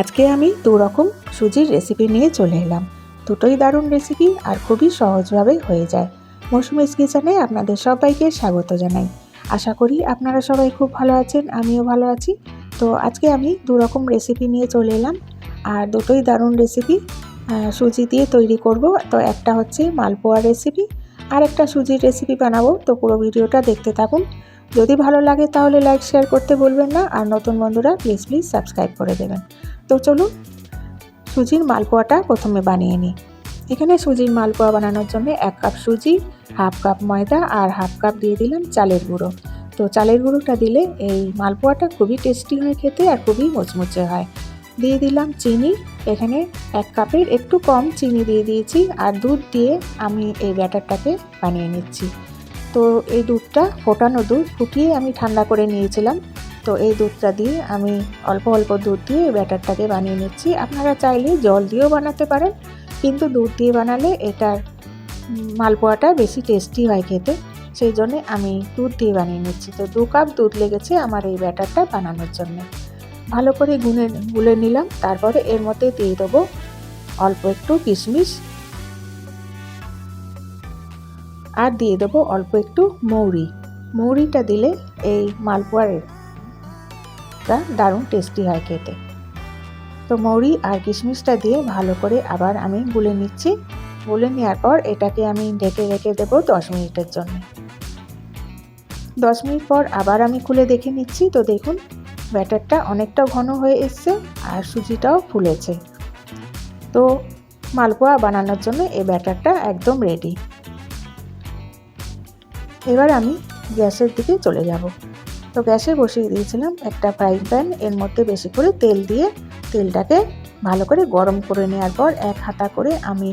আজকে আমি দু রকম সুজির রেসিপি নিয়ে চলে এলাম। দুটোই দারুণ রেসিপি আর খুবই সহজভাবে হয়ে যায়। মৌসুমিস কিচেনে আপনাদের সবাইকে স্বাগত জানাই। আশা করি আপনারা সবাই খুব ভালো আছেন, আমিও ভালো আছি। তো আজকে আমি দু রকম রেসিপি নিয়ে চলে এলাম। আর দুটোই দারুণ রেসিপি সুজি দিয়ে তৈরি করব। তো একটা হচ্ছে মালপোয়া রেসিপি আর একটা সুজির রেসিপি বানাবো। তো পুরো ভিডিওটা দেখতে থাকুন। যদি ভালো লাগে তাহলে লাইক শেয়ার করতে বলবেন না। আর নতুন বন্ধুরা প্লিজ প্লিজ সাবস্ক্রাইব করে দেবেন। তো চলুন, সুজির মালপোয়াটা প্রথমে বানিয়ে নিই। এখানে সুজির মালপোয়া বানানোর জন্য এক কাপ সুজি, হাফ কাপ ময়দা আর হাফ কাপ দিয়ে দিলাম চালের গুঁড়ো। তো চালের গুঁড়োটা দিলে এই মালপোয়াটা খুবই টেস্টি হয় খেতে আর খুবই মুচমুচে হয়। দিয়ে দিলাম চিনি, এখানে এক কাপের একটু কম চিনি দিয়ে দিয়েছি আর দুধ দিয়ে আমি এই ব্যাটারটাকে বানিয়ে নিচ্ছি। তো এই দুধটা ফোটানো দুধ ফুটিয়ে আমি ঠান্ডা করে নিয়েছিলাম। তো এই দুধটা দিয়ে আমি অল্প অল্প দুধ দিয়ে ব্যাটারটাকে বানিয়ে নিচ্ছি। আপনারা চাইলে জল দিয়েও বানাতে পারেন, কিন্তু দুধ দিয়ে বানালে এটার মালপোয়াটা বেশি টেস্টি হয় খেতে। সেই জন্যে আমি দুধ দিয়ে বানিয়ে নিচ্ছি। তো দু কাপ দুধ লেগেছে আমার এই ব্যাটারটা বানানোর জন্য। ভালো করে গুনে, গুলে নিলাম, তারপরে এর মধ্যে দিয়ে দেবো অল্প একটু কিশমিশ। আর দিয়ে দেবো অল্প একটু মৌরি। মৌরিটা দিলে এই মালপোয়ারটা দারুণ টেস্টি হয় খেতে। তো মৌরি আর কিশমিশটা দিয়ে ভালো করে আবার আমি গুলে নিচ্ছি। গুলে নেওয়ার পর এটাকে আমি ঢেকে রেখে দেবো দশ মিনিটের জন্য। দশ মিনিট পর আবার আমি খুলে দেখে নিচ্ছি। তো দেখুন, ব্যাটারটা অনেকটা ঘন হয়ে এসছে আর সুজিটাও ফুলেছে। তো মালপোয়া বানানোর জন্য এই ব্যাটারটা একদম রেডি এবার আমি গ্যাসের দিকে চলে যাব। তো গ্যাসে বসিয়ে দিয়েছিলাম একটা ফ্রাইং প্যান এর মধ্যে বেশি করে তেল দিয়ে তেলটাকে ভালো করে গরম করে নেওয়ার পর এক হাতা করে আমি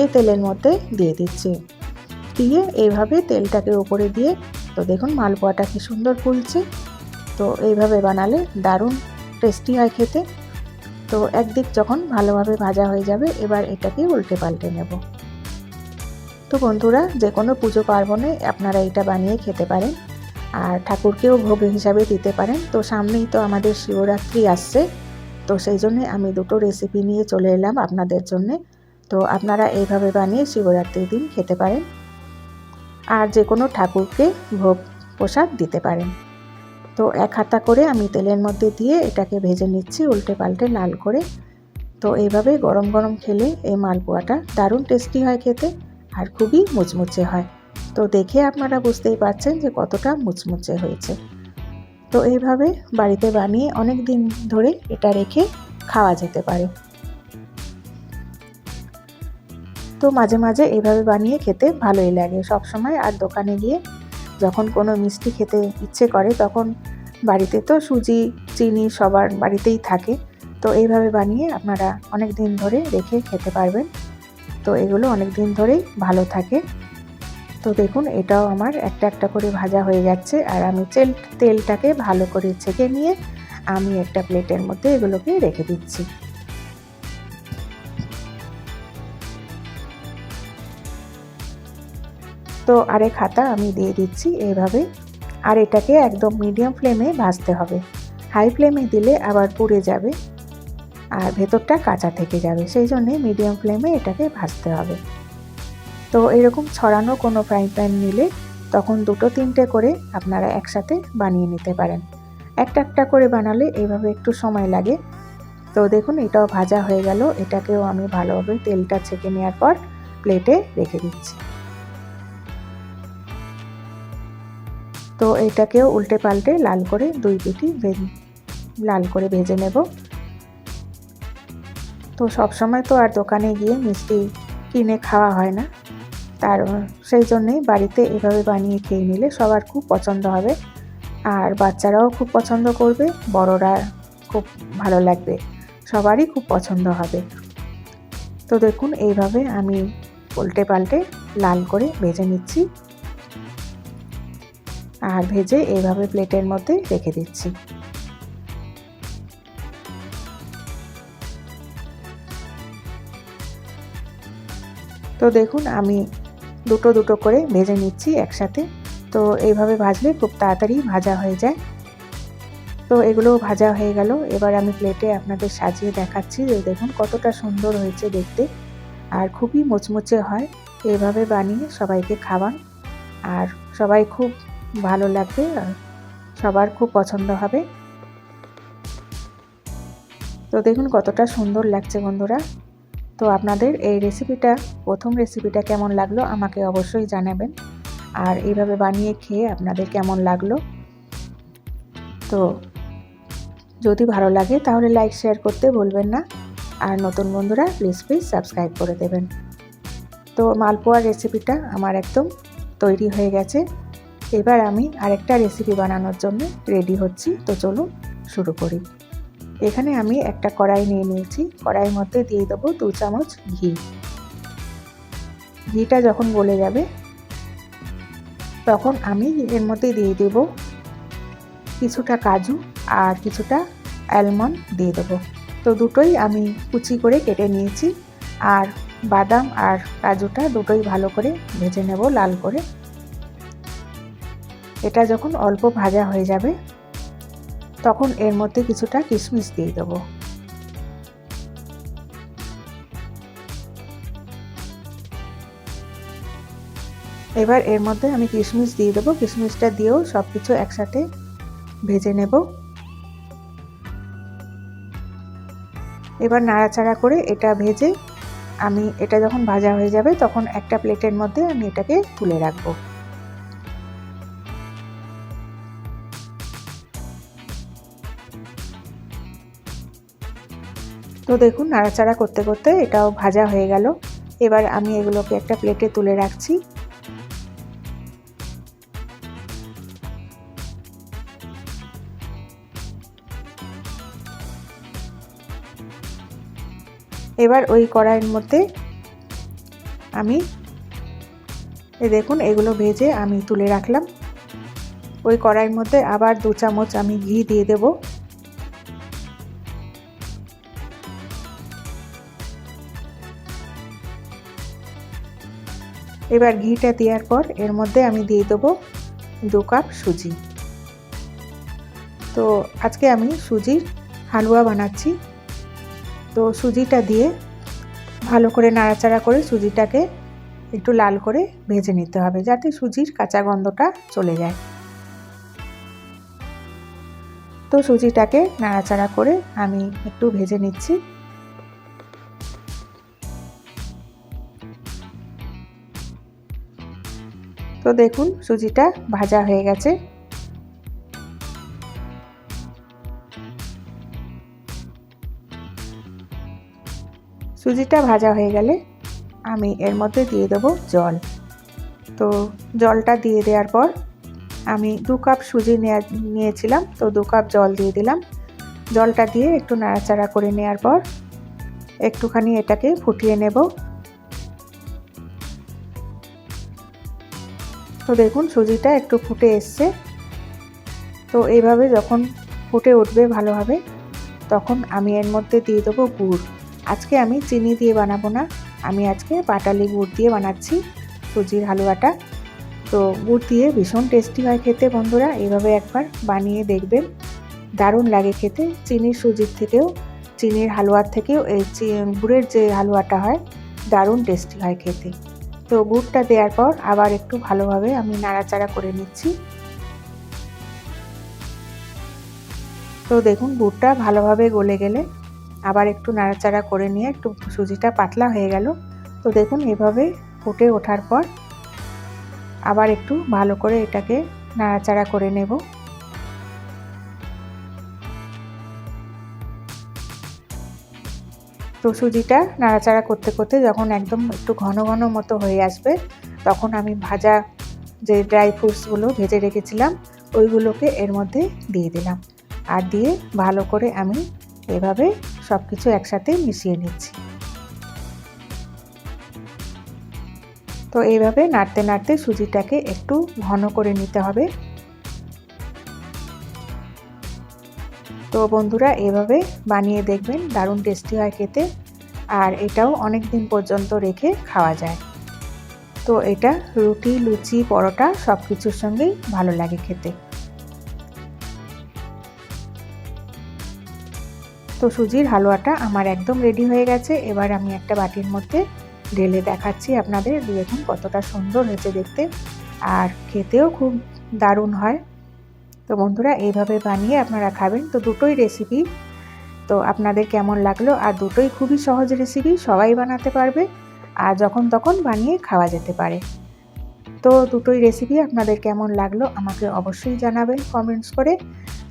এই তেলের মধ্যে দিয়ে দিচ্ছি। দিয়ে এইভাবে তেলটাকে উপরে দিয়ে, তো দেখুন মালপোয়াটা কি সুন্দর ফুলছে। তো এইভাবে বানালে দারুণ টেস্টি হয় খেতে। তো একদিক যখন ভালোভাবে ভাজা হয়ে যাবে, এবার এটাকে উল্টে পাল্টে নেব। তো বন্ধুরা যে কোনো পুজো পার্বণে আপনারা এটা বানিয়ে খেতে পারেন। আর ঠাকুরকেও ভোগ হিসাবে দিতে পারেন। তো সামনেই তো আমাদের শিবরাত্রি আসছে। তো সেই জন্যে আমি দুটো রেসিপি নিয়ে চলে এলাম আপনাদের জন্যে। তো আপনারা এইভাবে বানিয়ে শিবরাত্রির দিন খেতে পারেন। আর যে কোনো ঠাকুরকে ভোগ প্রসাদ দিতে পারেন। তো এক হাতা করে আমি তেলের মধ্যে দিয়ে এটাকে ভেজে নিচ্ছি উল্টে পাল্টে লাল করে। তো এইভাবে গরম গরম খেলে এই মালপোয়াটা দারুণ টেস্টি হয় খেতে আর খুবই মুচমুচে হয়। তো দেখে আপনারা বুঝতেই পারছেন যে কতটা মুচমুচে হয়েছে। তো এইভাবে বাড়িতে বানিয়ে অনেক দিন ধরে এটা রেখে খাওয়া যেতে পারে। তো মাঝে মাঝে এইভাবে বানিয়ে খেতে ভালোই লাগে। সব সময় আর দোকানে গিয়ে যখন কোনো মিষ্টি খেতে ইচ্ছে করে তখন বাড়িতে তো সুজি, চিনি সবার বাড়িতেই থাকে। তো এইভাবে বানিয়ে আপনারা অনেক দিন ধরে রেখে খেতে পারবেন। তো এগুলো অনেক দিন ধরেই ভালো থাকে। দেখুন, এটাও আমার একটা একটা করে ভাজা হয়ে যাচ্ছে। আর আমি তেল, তেলটাকে ভালো করে ছেঁকে নিয়ে আমি একটা প্লেটের মধ্যে এগুলোকে রেখে দিচ্ছি। তো আরেক হাতা আমি দিয়ে দিচ্ছি এইভাবে আর এটাকে একদম মিডিয়াম ফ্লেমে ভাজতে হবে। হাই ফ্লেমে দিলে আবার পুড়ে যাবে। আর ভেতরটা কাঁচা থেকে যাবে। সেই জন্যে মিডিয়াম ফ্লেমে এটাকে ভাজতে হবে। তো এরকম ছড়ানো কোনো ফ্রাই প্যান নিলে তখন দুটো তিনটে করে আপনারা একসাথে বানিয়ে নিতে পারেন। একটা একটা করে বানালে এইভাবে একটু সময় লাগে। তো দেখুন, এটাও ভাজা হয়ে গেল। এটাকেও আমি ভালোভাবে তেলটা ছেঁকে নেওয়ার পর প্লেটে রেখে দিচ্ছি। তো এটাকেও উল্টে পাল্টে লাল করে দুই পিঠি লাল করে ভেজে নেব। তো সব সময় তো আর দোকানে গিয়ে মিষ্টি কিনে খাওয়া হয় না। তার সেই জন্যেই বাড়িতে এভাবে বানিয়ে খেয়ে নিলে সবার খুব পছন্দ হবে। আর বাচ্চারাও খুব পছন্দ করবে, বড়রা খুব ভালো লাগবে, সবারই খুব পছন্দ হবে। তো দেখুন, এইভাবে আমি উল্টে পাল্টে লাল করে ভেজে নিচ্ছি। আর ভেজে এইভাবে প্লেটের মধ্যে রেখে দিচ্ছি। তো দেখুন, আমি দুটো দুটো করে ভেজে নিচ্ছি একসাথে। তো এইভাবে ভাজলে খুব তাড়াতাড়ি ভাজা হয়ে যায়। তো এগুলো ভাজা হয়ে গেল। এবার আমি প্লেটে আপনাদের সাজিয়ে দেখাচ্ছি যে দেখুন কতটা সুন্দর হয়েছে দেখতে। আর খুবই মুচমুচে হয়। এভাবে বানিয়ে সবাইকে খাওয়ান। আর সবাই খুব ভালো লাগবে আর সবার খুব পছন্দ হবে। তো দেখুন কতটা সুন্দর লাগছে বন্ধুরা। তো আপনাদের এই রেসিপিটা প্রথম রেসিপিটা কেমন লাগল আমাকে অবশ্যই জানাবেন। আর এইভাবে বানিয়ে খেয়ে আপনাদের কেমন লাগল? তো যদি ভালো লাগে তাহলে লাইক শেয়ার করতে ভুলবেন না। আর নতুন বন্ধুরা প্লিজ প্লিজ সাবস্ক্রাইব করে দেবেন। তো মালপোয়ার রেসিপিটা আমার একদম তৈরি হয়ে গেছে। এবার আমি আরেকটা রেসিপি বানানোর জন্য রেডি হচ্ছি। তো চলুন শুরু করি। এখানে আমি একটা কড়াই নিয়ে নিয়েছি। কড়াইয়ের মধ্যে দিয়ে দেবো দু চামচ ঘি। ঘিটা যখন গলে যাবে, তখন আমি এর মধ্যে দিয়ে দেব কিছুটা কাজু আর কিছুটা অ্যালমন্ড দিয়ে দেবো। তো দুটোই আমি কুচি করে কেটে নিয়েছি আর বাদাম আর কাজুটা দুটোই ভালো করে ভেজে নেব লাল করে। এটা যখন অল্প ভাজা হয়ে যাবে তখন এর মধ্যে কিছুটা কিশমিশ দিয়ে দেবো। এবার এর মধ্যে আমি কিশমিশ দিয়ে দেবো। কিশমিশটা দিয়েও সব কিছু একসাথে ভেজে নেব। এবার নাড়াচাড়া করে এটা ভেজে আমি, এটা যখন ভাজা হয়ে যাবে, তখন একটা প্লেটের মধ্যে আমি এটাকে তুলে রাখব। তো দেখুন, নাড়াচাড়া করতে করতে এটাও ভাজা হয়ে গেল। এবার আমি এগুলোকে একটা প্লেটে তুলে রাখছি। এবার ওই কড়াইয়ের মধ্যে আমি, এ দেখুন, এগুলো ভেজে আমি তুলে রাখলাম। ওই কড়াইয়ের মধ্যে আবার দু চামচ আমি ঘি দিয়ে দেব। এবার ঘিটা দেওয়ার পর এর মধ্যে আমি দিয়ে দেবো দু কাপ সুজি। তো আজকে আমি সুজির হালুয়া বানাচ্ছি। তো সুজিটা দিয়ে ভালো করে নাড়াচাড়া করে সুজিটাকে একটু লাল করে ভেজে নিতে হবে যাতে সুজির কাঁচা গন্ধটা চলে যায়। তো সুজিটাকে নাড়াচাড়া করে আমি একটু ভেজে নিচ্ছি। তো দেখুন, সুজিটা ভাজা হয়ে গেছে। সুজিটা ভাজা হয়ে গেলে আমি এর মধ্যে দিয়ে দেবো জল। তো জলটা দিয়ে দেওয়ার পর আমি দু কাপ সুজি নিয়েছিলাম, তো দু কাপ জল দিয়ে দিলাম। জলটা দিয়ে একটু নাড়াচাড়া করে নেওয়ার পর একটুখানি এটাকে ফুটিয়ে নেব। দেখুন সুজিটা একটু ফুটে এসছে। তো এইভাবে যখন ফুটে উঠবে ভালোভাবে, তখন আমি এর মধ্যে দিয়ে দেবো গুড়। আজকে আমি চিনি দিয়ে বানাবো না, আমি আজকে পাটালি গুড় দিয়ে বানাচ্ছি সুজির হালুয়াটা। তো গুড় দিয়ে ভীষণ টেস্টি হয় খেতে বন্ধুরা এভাবে একবার বানিয়ে দেখবেন। দারুণ লাগে খেতে, চিনির সুজির থেকেও, চিনির হালুয়ার থেকেও, এই গুড়ের যে হালুয়াটা হয়, দারুণ টেস্টি হয় খেতে। তো গুড়টা দেওয়ার পর আবার একটু ভালোভাবে আমি নাড়াচাড়া করে নিচ্ছি। তো দেখুন, গুড়টা ভালোভাবে গলে গেলে আবার একটু নাড়াচাড়া করে নিয়ে একটু সুজিটা পাতলা হয়ে গেল। তো দেখুন, এভাবে ফুটে ওঠার পর আবার একটু ভালো করে এটাকে নাড়াচাড়া করে নেব। তো সুজিটা নাড়াচাড়া করতে করতে যখন একদম একটু ঘন ঘন মতো হয়ে আসবে, তখন আমি ভাজা যে ড্রাই ফ্রুটসগুলো ভেজে রেখেছিলাম, ওইগুলোকে এর মধ্যে দিয়ে দিলাম। আর দিয়ে ভালো করে আমি এভাবে সব কিছু একসাথে মিশিয়ে নিচ্ছি। তো এইভাবে নাড়তে নাড়তে সুজিটাকে একটু ঘন করে নিতে হবে। তো বন্ধুরা, এভাবে বানিয়ে দেখবেন, দারুণ টেস্টি হয় খেতে। আর এটাও অনেক দিন পর্যন্ত রেখে খাওয়া যায়। তো এটা রুটি, লুচি, পরোটা সব কিছুর সঙ্গেই ভালো লাগে খেতে। তো সুজির হালুয়াটা আমার একদম রেডি হয়ে গেছে। এবার আমি একটা বাটির মধ্যে ঢেলে দেখাচ্ছি আপনাদের, দেখুন কতটা সুন্দর হয়েছে দেখতে। আর খেতেও খুব দারুণ হয়। তো বন্ধুরা, এইভাবে বানিয়ে আপনারা খাবেন। তো দুটোই রেসিপি তো আপনাদের কেমন লাগল? আর দুটোই খুবই সহজ রেসিপি সবাই বানাতে পারবে। আর যখন তখন বানিয়ে খাওয়া যেতে পারে। তো দুটোই রেসিপি আপনাদের কেমন লাগল? আমাকে অবশ্যই জানাবেন কমেন্টস করে।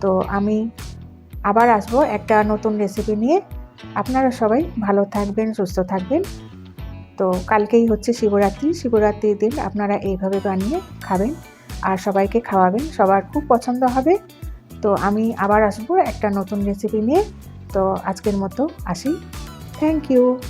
তো আমি আবার আসব একটা নতুন রেসিপি নিয়ে। আপনারা সবাই ভালো থাকবেন, সুস্থ থাকবেন। তো কালকেই হচ্ছে শিবরাত্রি। শিবরাত্রির দিন আপনারা এইভাবে বানিয়ে খাবেন। আর সবাইকে খাওয়াবেন, সবার খুব পছন্দ হবে। তো আমি আবার আসব একটা নতুন রেসিপি নিয়ে। তো আজকের মতো আসি। Thank you